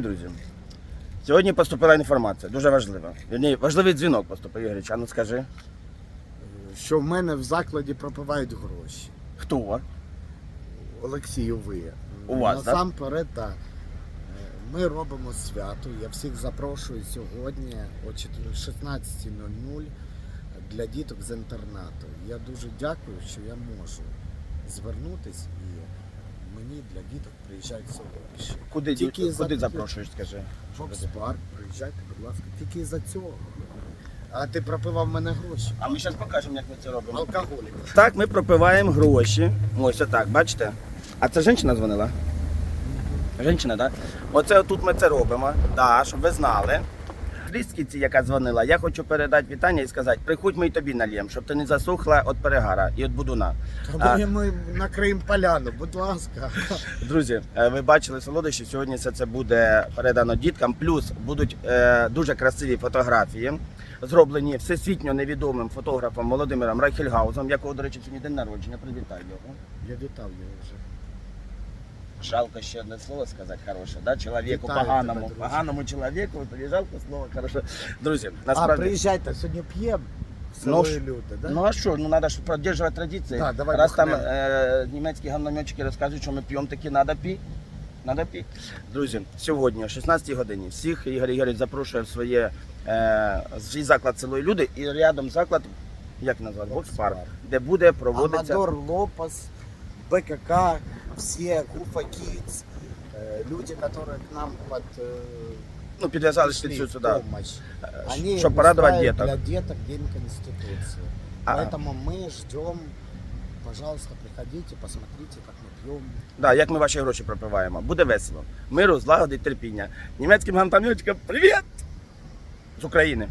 Друзі, сьогодні поступила інформація, дуже важлива. Вірні, важливий дзвінок поступив, Ігоріч, а ну скажи, що в мене в закладі пропивають гроші. хто? Олексію, ви. У вас. Насамперед, так. Ми робимо свято. Я всіх запрошую сьогодні о 16.00 для діток з інтернату. Я дуже дякую, що я можу звернутись і мені для діток приїжджають солодощі. Куди, Тільки куди за- запрошуєш, скажи? Фокс-парк, приїжджайте, будь ласка, тільки за цього. А ти пропивав мене гроші. А ми зараз покажемо, як ми це робимо. Алкоголік. Так, ми пропиваємо гроші. Ось отак, бачите? А це жінка дзвонила? Жінка, так? Оце тут ми це робимо, да, щоб ви знали. Крістки ці, яка дзвонила, я хочу передати вітання і сказати, приходь ми й тобі нальємо, щоб ти не засухла від перегара і від будуна. А- Тому ми накриємо поляну, будь ласка. Друзі, е, ви бачили солодощі. Сьогодні все це буде передано діткам. Плюс будуть е, дуже красиві фотографії, зроблені всесвітньо невідомим фотографом Володимиром Райхельгаузом, якого, до речі, сьогодні день народження. Привітай його. Я вітав його вже. Жалко ще одне слово сказати хороше, да? Чоловіку Вітаю поганому, тебе, поганому чоловіку, тобі жалко слово хороше. Друзі, А, насправді. приїжджайте, сьогодні п'ємо. Ну, люди, да? Ну а що, ну треба ж підтримувати традиції. Да, давай Раз там е, німецькі гавнометчики розказують, що ми п'ємо, таки треба пі. Надо пі. Друзі, сьогодні о 16 годині всіх Ігор Ігорович запрошує в своє е, свій заклад селої люди і рядом заклад, як назвати, бокс-парк, де буде проводитися. Амадор Лопас, БКК, все, Гуфа Kids, э, люди, которые к нам под, э, Ну, підв'язались пришли під цю в сюди. помощь. Они щоб порадувати устраивают діток. для деток День Конституции. А- Поэтому мы ждем, пожалуйста, приходите, посмотрите, как мы пьем. Да, як ми ваші гроші пропиваємо. Буде весело. Миру, злагоди, терпіння. Німецьким гантамютчикам привіт! З України.